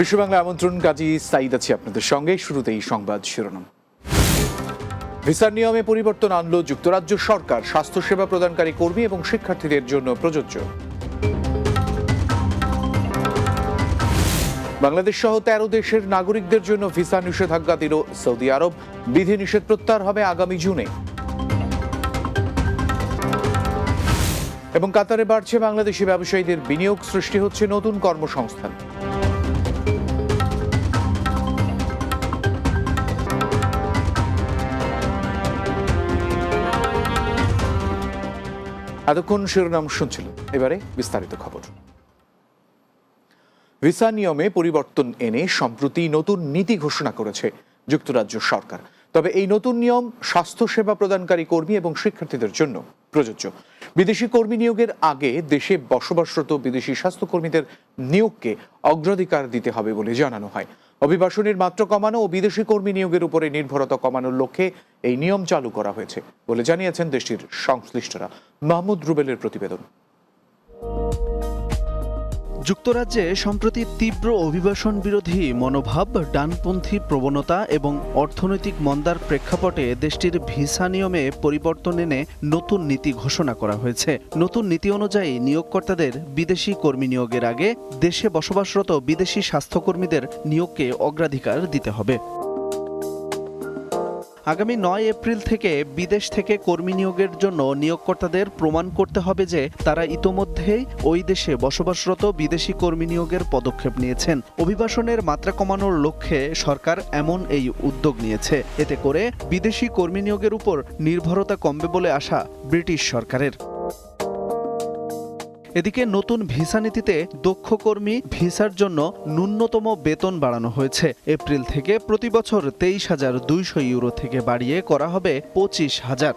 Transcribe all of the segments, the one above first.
বিশ্ববাংলা আমন্ত্রণ, কাজী সাইদ আছি আপনাদের সঙ্গে। শুরুতেই সংবাদ শিরোনাম। ভিসার নিয়মে পরিবর্তন আনল যুক্তরাজ্য সরকার। স্বাস্থ্যসেবা প্রদানকারী কর্মী এবং শিক্ষার্থীদের জন্য প্রযোজ্য। বাংলাদেশ সহ তেরো দেশের নাগরিকদের জন্য ভিসা নিষেধাজ্ঞা দিল সৌদি আরব। বিধি নিষেধ প্রত্যাহার হবে আগামী জুনে। এবং কাতারে বাড়ছে বাংলাদেশি ব্যবসায়ীদের বিনিয়োগ সৃষ্টি হচ্ছে নতুন কর্মসংস্থান। এতক্ষণ শিরোনাম শুনছিল এবারে বিস্তারিত খবর। ভিসা নিয়মে পরিবর্তন এনে সম্প্রতি নতুন নীতি ঘোষণা করেছে যুক্তরাজ্য সরকার। তবে এই নতুন নিয়ম স্বাস্থ্যসেবা প্রদানকারী কর্মী এবং শিক্ষার্থীদের জন্য প্রযোজ্য। বিদেশি কর্মী নিয়োগের আগে দেশে বসবাসরত বিদেশি স্বাস্থ্যকর্মীদের নিয়োগকে অগ্রাধিকার দিতে হবে বলে জানানো হয়। অভিবাসনের মাত্রা কমানো ও বিদেশি কর্মী নিয়োগের উপরে নির্ভরতা কমানোর লক্ষ্যে এই নিয়ম চালু করা হয়েছে বলে জানিয়েছেন দেশটির সংশ্লিষ্টরা। মাহমুদ রুবেলের প্রতিবেদন। যুক্তরাজ্যে সম্প্রতি তীব্র অভিবাসন বিরোধী মনোভাব, ডানপন্থী প্রবণতা এবং অর্থনৈতিক মন্দার প্রেক্ষাপটে দেশটির ভিসা নিয়মে পরিবর্তন এনে নতুন নীতি ঘোষণা করা হয়েছে। নতুন নীতি অনুযায়ী নিয়োগকর্তাদের বিদেশি কর্মী নিয়োগের আগে দেশে বসবাসরত বিদেশি স্বাস্থ্যকর্মীদের নিয়োগকে অগ্রাধিকার দিতে হবে। আগামী নয় এপ্রিল থেকে বিদেশ থেকে কর্মী নিয়োগের জন্য নিয়োগকর্তাদের প্রমাণ করতে হবে যে তারা ইতোমধ্যেই ওই দেশে বসবাসরত বিদেশি কর্মী নিয়োগের পদক্ষেপ নিয়েছেন। অভিবাসনের মাত্রা কমানোর লক্ষ্যে সরকার এমন এই উদ্যোগ নিয়েছে। এতে করে বিদেশি কর্মী নিয়োগের উপর নির্ভরতা কমবে বলে আশা ব্রিটিশ সরকারের। এদিকে নতুন ভিসা নীতিতে দক্ষ কর্মী ভিসার জন্য ন্যূনতম বেতন বাড়ানো হয়েছে। এপ্রিল থেকে প্রতি বছর তেইশ হাজার দুইশো ইউরো থেকে বাড়িয়ে করা হবে পঁচিশ হাজার।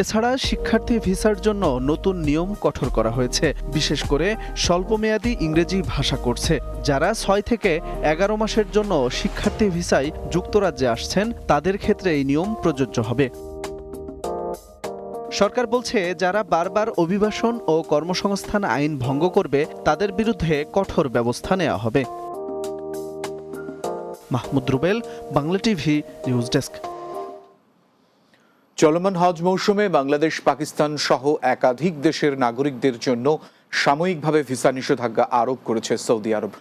এছাড়া শিক্ষার্থী ভিসার জন্য নতুন নিয়ম কঠোর করা হয়েছে। বিশেষ করে স্বল্পমেয়াদী ইংরেজি ভাষা করছে। যারা ছয় থেকে এগারো মাসের জন্য শিক্ষার্থী ভিসায় যুক্তরাজ্যে আসছেন, তাদের ক্ষেত্রে এই নিয়ম প্রযোজ্য হবে। সরকার বলছে, যারা বারবার অভিবাসন ও কর্মসংস্থান আইন ভঙ্গ করবে, তাদের বিরুদ্ধে কঠোর ব্যবস্থা নেওয়া হবে। Mahmud Rubel, Bangla TV, news desk. চলমান হজ মৌসুমে বাংলাদেশ, পাকিস্তান সহ একাধিক দেশের নাগরিকদের জন্য সাময়িকভাবে ভিসা নিষেধাজ্ঞা আরোপ করেছে সৌদি আরব।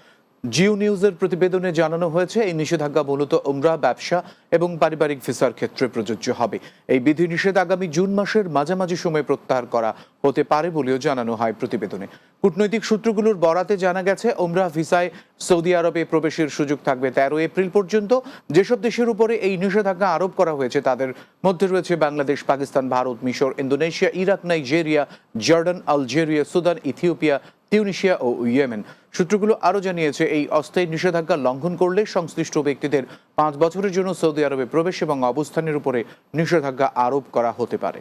জিও নিউজের প্রতিবেদনে জানানো হয়েছে, এই নিষেধাজ্ঞা মূলত উমরা, ব্যবসা এবং পারিবারিক ভিসার ক্ষেত্রে প্রযোজ্য হবে। এই বিধি নিষেধ আগামী জুন মাসের মাঝামাঝি সময়ে প্রত্যাহার করা হতে পারে বলেও জানানো হয় প্রতিবেদনে। কূটনৈতিক সূত্রগুলোর বরাতে জানা গেছে ওমরাহ ভিসায় সৌদি আরবে প্রবেশের সুযোগ থাকবে তেরো এপ্রিল পর্যন্ত। যেসব দেশের উপরে এই নিষেধাজ্ঞা আরোপ করা হয়েছে, তাদের মধ্যে রয়েছে বাংলাদেশ, পাকিস্তান, ভারত, মিশর, Indonesia, Iraq, Nigeria, Jordan, Algeria, Sudan, Ethiopia Tunisia ও ইয়েমেন। সূত্রগুলো আরও জানিয়েছে, এই অস্থায়ী নিষেধাজ্ঞা লঙ্ঘন করলে সংশ্লিষ্ট ব্যক্তিদের পাঁচ বছরের জন্য সৌদি আরবে প্রবেশ এবং অবস্থানের উপরে নিষেধাজ্ঞা আরোপ করা হতে পারে।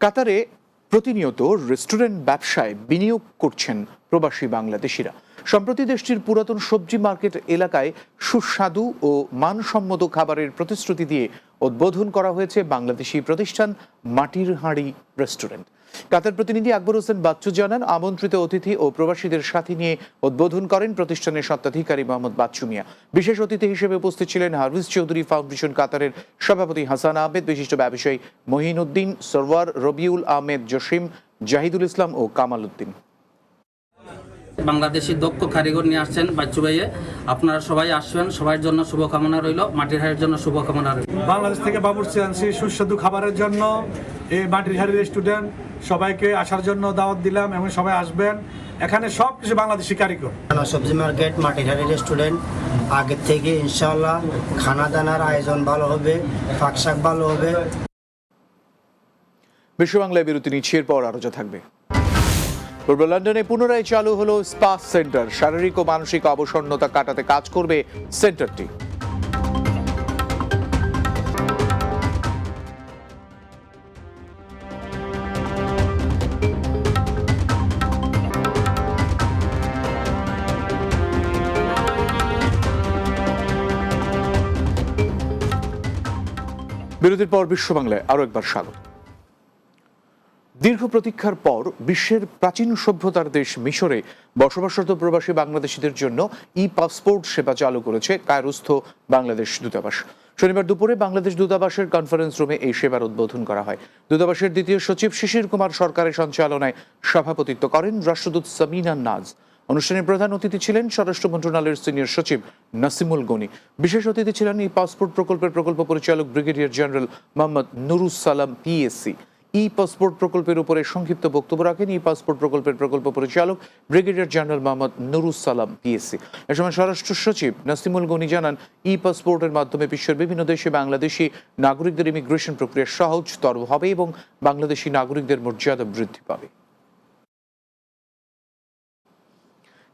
কাতারে প্রতিনিয়ত রেস্টুরেন্ট ব্যবসায় বিনিয়োগ করছেন প্রবাসী বাংলাদেশিরা। সম্প্রতি দেশটির পুরাতন সবজি মার্কেট এলাকায় সুস্বাদু ও মানসম্মত খাবারের প্রতিশ্রুতি দিয়ে উদ্বোধন করা হয়েছে বাংলাদেশি প্রতিষ্ঠান মাটির হাঁড়ি রেস্টুরেন্ট। কাতার প্রতিনিধি আকবর হোসেন বাচ্চু জানান, আমন্ত্রিত অতিথি ও প্রবাসীদের সাথে নিয়ে উদ্বোধন করেন প্রতিষ্ঠানের স্বত্বাধিকারী মোহাম্মদ বাচ্চু মিয়া। বিশেষ অতিথি হিসেবে উপস্থিত ছিলেন হারভিস চৌধুরী ফাউন্ডেশন কাতারের সভাপতি হাসান আহমেদ, বিশিষ্ট ব্যবসায়ী মহিন উদ্দিন সরওয়ার, রবিউল আহমেদ জসিম, জাহিদুল ইসলাম ও কামাল উদ্দিন। বাংলাদেশি দক্ষ কারিগর নিয়ে আসছেন বাচ্চু ভাইয়ে। আপনারা সবাই আসবেন সবার জন্য শুভকামনা রইল মাটির হাড়ের জন্য শুভকামনা রইল। বাংলাদেশ থেকে বাবুর্চি আনছি সুস্বাদু খাবারের জন্য এই মাটির হাড়ি রেস্টুরেন্ট সবাইকে আসার জন্য দাওয়াত দিলাম এবং সবাই আসবেন। এখানে সব কিছু বাংলাদেশি কারিগর। সবজি মার্কেট মাটিহারি রেস্টুরেন্ট আগের থেকে ইনশাল্লাহ খানা দানার আয়োজন ভালো হবে শাক ভালো হবে। বিশ্ব বাংলায় বিরতি নিচ্ছে পর আরও যা থাকবে। পূর্ব লন্ডনে পুনরায় চালু হলো স্পা সেন্টার। শারীরিক ও মানসিক অবসন্নতা কাটাতে কাজ করবে সেন্টারটি। বিরতির পর বিশ্ব বাংলায় আরও একবার স্বাগত। দীর্ঘ প্রতীক্ষার পর বিশ্বের প্রাচীন সভ্যতার দেশ মিশরে বসবাসরত প্রবাসী বাংলাদেশিদের জন্য ই পাসপোর্ট সেবা চালু করেছে কায়রস্থ বাংলাদেশ দূতাবাস। শনিবার দুপুরে বাংলাদেশ দূতাবাসের কনফারেন্স রুমে এই সেবার উদ্বোধন করা হয়। দূতাবাসের দ্বিতীয় সচিব শিশির কুমার সরকারের সঞ্চালনায় সভাপতিত্ব করেন রাষ্ট্রদূত সামিনা নাজ। অনুষ্ঠানের প্রধান অতিথি ছিলেন স্বরাষ্ট্র মন্ত্রণালয়ের সিনিয়র সচিব নাসিমুল গনি। বিশেষ অতিথি ছিলেন এই পাসপোর্ট প্রকল্পের প্রকল্প পরিচালক ব্রিগেডিয়ার জেনারেল মোহাম্মদ নুরুস সালাম পিএসসি ই পাসপোর্ট প্রকল্পের উপরে সংক্ষিপ্ত বক্তব্য রাখেন। ই পাসপোর্ট প্রকল্পের প্রকল্প পরিচালক ব্রিগেডিয়ার জেনারেল মোহাম্মদ নুরুস সালাম পিএসসি এ সময় স্বরাষ্ট্র সচিব নাসিমুল গনি জানান ই পাসপোর্টের মাধ্যমে বিশ্বের বিভিন্ন দেশে বাংলাদেশি নাগরিকদের ইমিগ্রেশন প্রক্রিয়া সহজতর হবে এবং বাংলাদেশি নাগরিকদের মর্যাদা বৃদ্ধি পাবে।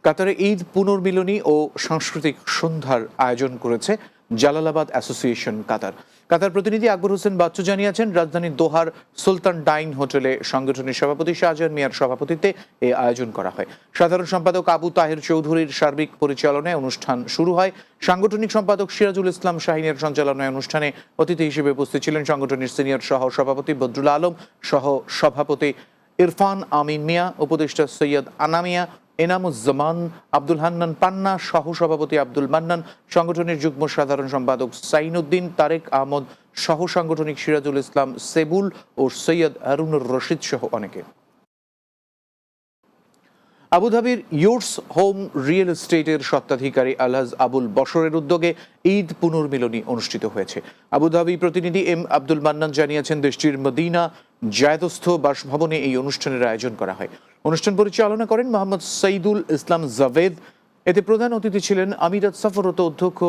কাতারে ঈদ পুনর্মিলনী ও সাংস্কৃতিক সন্ধ্যার আয়োজন করেছে জালালাবাদ অ্যাসোসিয়েশন কাতার। কাতার প্রতিনিধি আকবর হোসেন বাচ্চু জানিয়েছেন রাজধানীর দোহার সুলতান ডাইন হোটেলে সংগঠনের সভাপতি শাহজাহান মিয়ার সভাপতিত্বে এই আয়োজন করা হয়। সাধারণ সম্পাদক আবু তাহের চৌধুরীর সার্বিক পরিচালনায় অনুষ্ঠান শুরু হয়। সাংগঠনিক সম্পাদক সিরাজুল ইসলাম শাহিনের সঞ্চালনায় অনুষ্ঠানে অতিথি হিসেবে উপস্থিত ছিলেন সংগঠনের সিনিয়র সহ সভাপতি বদরুল আলম, সহ সভাপতি ইরফান আমিন মিয়া, উপদেষ্টা সৈয়দ আনামিয়া এনামুজ্জামান আব্দুল হান্নান পান্না সহ সভাপতি আব্দুল মান্নান, সংগঠনের যুগ্ম সাধারণ সম্পাদক সাইনুদ্দিন তারেক আহমদ সহ সাংগঠনিক সিরাজুল ইসলাম সেবুল ও সৈয়দ হারুনুর রশিদ সহ অনেকে। আবুধাবির ইয়োর্স হোম রিয়েল এস্টেটের স্বত্বাধিকারী আলহাজ আবুল বসরের উদ্যোগে ঈদ পুনর্মিলনী অনুষ্ঠিত হয়েছে। আবুধাবি প্রতিনিধি এম আব্দুল মান্নান জানিয়েছেন, দেশটির মদিনা জায়দস্থ বাসভবনে এই অনুষ্ঠানের আয়োজন করা হয়। অনুষ্ঠান পরিচালনা করেন মোহাম্মদ সঈদুল ইসলাম জাভেদ। এতে প্রধান অতিথি ছিলেন আমিরাত সফরত অধ্যক্ষ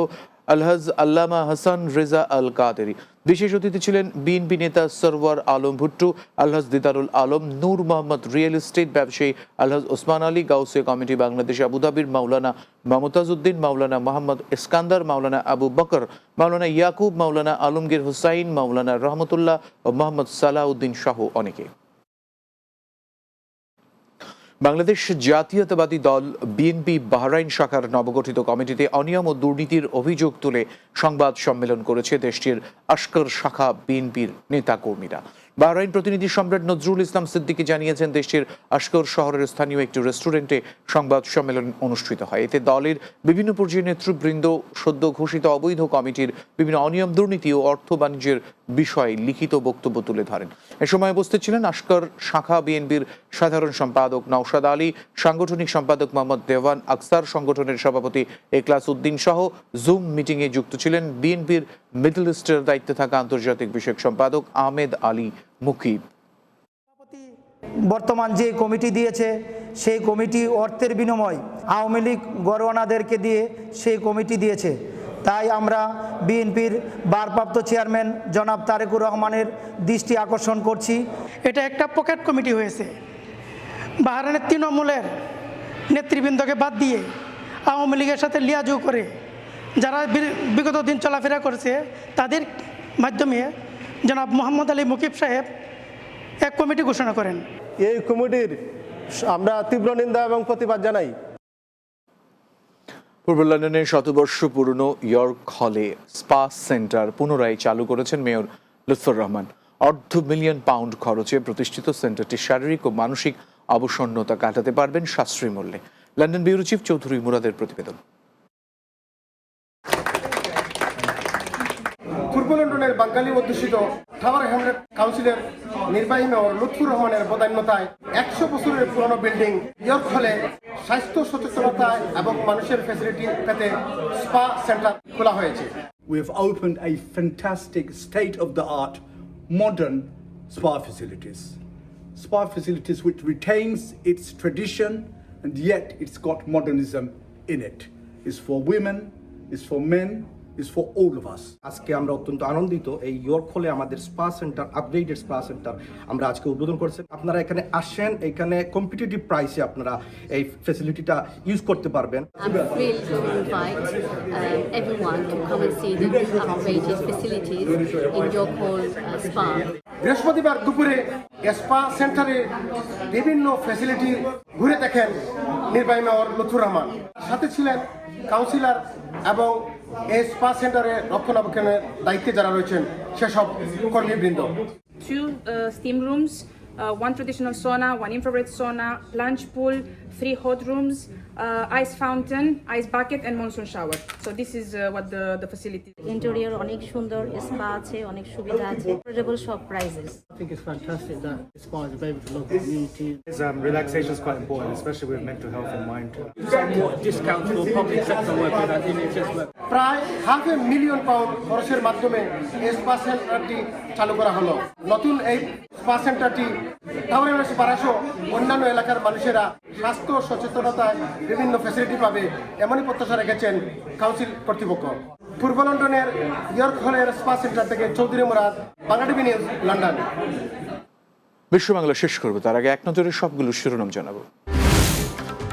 আলহাজ আল্লামা হাসান রেজা আল কাদেরি। বিশেষ অতিথি ছিলেন বিএনপি নেতা সরওয়ার আলম ভুট্টু, আলহাজ দিদারুল আলম, নূর মোহাম্মদ রিয়েল এস্টেট ব্যবসায়ী আলহাজ ওসমান আলী গাউসিয়া কমিটি বাংলাদেশ আবুধাবির মাওলানা মমতাজ উদ্দিন মাওলানা মোহাম্মদ ইস্কান্দার, মাওলানা আবু বকর, মাওলানা ইয়াকুব, মাওলানা আলমগীর হুসাইন, মাওলানা রহমতুল্লাহ ও মোহাম্মদ সালাউদ্দিন শাহ অনেকে। বাংলাদেশ জাতীয়তাবাদী দল বিএনপি বাহরাইন শাখার নবগঠিত কমিটিতে অনিয়ম ও দুর্নীতির অভিযোগ তুলে সংবাদ সম্মেলন করেছে দেশটির আস্কর শাখা বিএনপির নেতাকর্মীরা। বাহরাইন প্রতিনিধি সম্রাট নজরুল ইসলাম সিদ্দিকী জানিয়েছেন, দেশটির আশকর শহরের স্থানীয় একটি রেস্টুরেন্টে সংবাদ সম্মেলন অনুষ্ঠিত হয়। এতে দলের বিভিন্ন পর্যায়ের নেতৃবৃন্দ, সদ্য ঘোষিত অবৈধ কমিটির বিভিন্ন অনিয়ম, দুর্নীতি ও অর্থ বাণিজ্যের বিষয়ে লিখিত বক্তব্য তুলে ধরেন। এ সময় উপস্থিত ছিলেন আশকর শাখা বিএনপির সাধারণ সম্পাদক নওশাদ আলী, সাংগঠনিক সম্পাদক মোহাম্মদ দেওয়ান আকসার, সংগঠনের সভাপতি একলাস উদ্দিন সহ জুম মিটিংয়ে যুক্ত ছিলেন বিএনপির মিডল ইস্টের দায়িত্বে থাকা আন্তর্জাতিক বিষয়ক সম্পাদক আহমেদ আলী। মুকিব বর্তমান যে কমিটি দিয়েছে সেই কমিটি অর্থের বিনিময় আওয়ামী লীগ গরওয়ানাদেরকে দিয়ে সেই কমিটি দিয়েছে। তাই আমরা বিএনপির ভারপ্রাপ্ত চেয়ারম্যান জনাব তারেকুর রহমানের দৃষ্টি আকর্ষণ করছি। এটা একটা পকেট কমিটি হয়েছে। বাহারানের তৃণমূলের নেতৃবৃন্দকে বাদ দিয়ে আওয়ামী লীগের সাথে লিয়াজু করে যারা বি- বিগত দিন চলাফেরা করেছে তাদের মাধ্যমে জনাব মোহাম্মদ আলী মুকিব সাহেব এক কমিটি ঘোষণা করেন। এই কমিটির আমরা তীব্র নিন্দা এবং প্রতিবাদ জানাই। পূর্ব লন্ডনের শতবর্ষ পুরনো ইয়র্ক হলে স্পা সেন্টার পুনরায় চালু করেছেন মেয়র লুৎফর রহমান। অর্ধ মিলিয়ন পাউন্ড খরচে প্রতিষ্ঠিত সেন্টারটি শারীরিক ও মানসিক অবসন্নতা কাটাতে পারবেন সাশ্রয়ী মূল্যে লন্ডন ব্যুরো চিফ চৌধুরী মুরাদের প্রতিবেদন। পূর্ব লন্ডনের বাঙালি অধ্যুষিত টাওয়ার হ্যামলেট কাউন্সিলের নির্বাহী মেয়র লুৎফুর রহমানের বদান্যতায় একশো বছরের পুরনো বিল্ডিং ইয়র্ক হলে স্বাস্থ্য সচেতনতা এবং মানুষের ফ্যাসিলিটি পেতে স্পা সেন্টার খোলা হয়েছে We've opened a fantastic state of the art modern spa facilities. Spa facilities which retains its tradition and yet it's got modernism in it. It's for women, it's for men, it's for all of us. আজকে আমরা অত্যন্ত আনন্দিত এই York হলে আমাদের spa centre upgraded spa centre আমরা আজকে উদ্বোধন করছি আপনারা এখানে আসেন এখানে কম্পিটিটিভ প্রাইসে আপনারা এই ফেসিলিটিটা ইউজ করতে পারবেন um, uh, Spa. বৃহস্পতিবার দুপুরে স্পা সেন্টারে বিভিন্ন ফ্যাসিলিটি ঘুরে দেখেন নির্বাহী মেয়র লুৎফুর রহমান সাথে ছিলেন কাউন্সিলর এবং এই স্পা সেন্টারে রক্ষণাবেক্ষণের দায়িত্বে যারা রয়েছেন সেসব কর্মীবৃন্দ two uh, steam rooms, uh, one traditional sauna, one infrared sauna, plunge pool, three hot rooms, uh, ice fountain, ice bucket, and monsoon shower. So this is uh, what the, the facility. Interior অনেক সুন্দর spa আছে অনেক সুবিধা আছে affordable সব prices I think it's fantastic that the spa is available to local community. Um, relaxation is quite important, especially with mental health in mind. Some more discounts for public sector workers and NHS workers. প্রায় half a million pound খরচের মাধ্যমে এই spa সেন্টারটি চালু করা হলো নতুন এই স্পা সেন্টারটি ইউনিভার্সিটি পাড়াসহ অন্যান্য এলাকার মানুষেরা স্বাস্থ্য সচেতনতায় বিভিন্ন ফ্যাসিলিটি পাবে, এমনই প্রত্যাশা রেখেছেন কাউন্সিল কর্তৃপক্ষ। পূর্ব লন্ডনের ইয়র্ক হলের স্পা সেন্টার থেকে Chowdhury Murad Bangla TV news, London. বিশ্ব বাংলা শেষ করব। তার আগে এক নজরে সবগুলো শিরোনাম জানাব।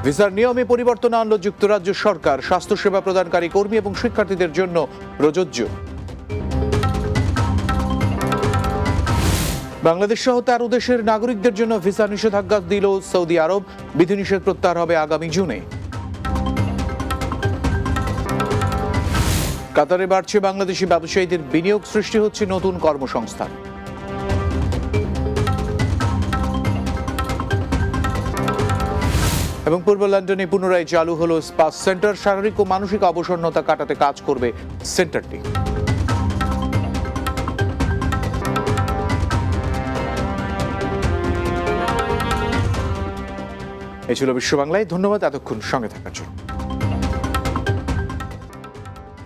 ভিসার নিয়মে পরিবর্তন আনল যুক্তরাজ্য সরকার। স্বাস্থ্যসেবা প্রদানকারী কর্মী এবং শিক্ষার্থীদের জন্য প্রযোজ্য। বাংলাদেশ সহ তেরো দেশের নাগরিকদের জন্য ভিসা নিষেধাজ্ঞা দিল সৌদি আরব। বিধিনিষেধ প্রত্যাহার হবে আগামী জুনে। কাতারে বাড়ছে বাংলাদেশি ব্যবসায়ীদের বিনিয়োগ, সৃষ্টি হচ্ছে নতুন কর্মসংস্থান। এবং পূর্ব লন্ডনে পুনরায় চালু হলো স্পা সেন্টার। শারীরিক ও মানসিক অবসন্নতা কাটাতে কাজ করবে সেন্টারটি। এই ছিল বিশ্ব বাংলায় ধন্যবাদ এতক্ষণ সঙ্গে থাকার জন্য।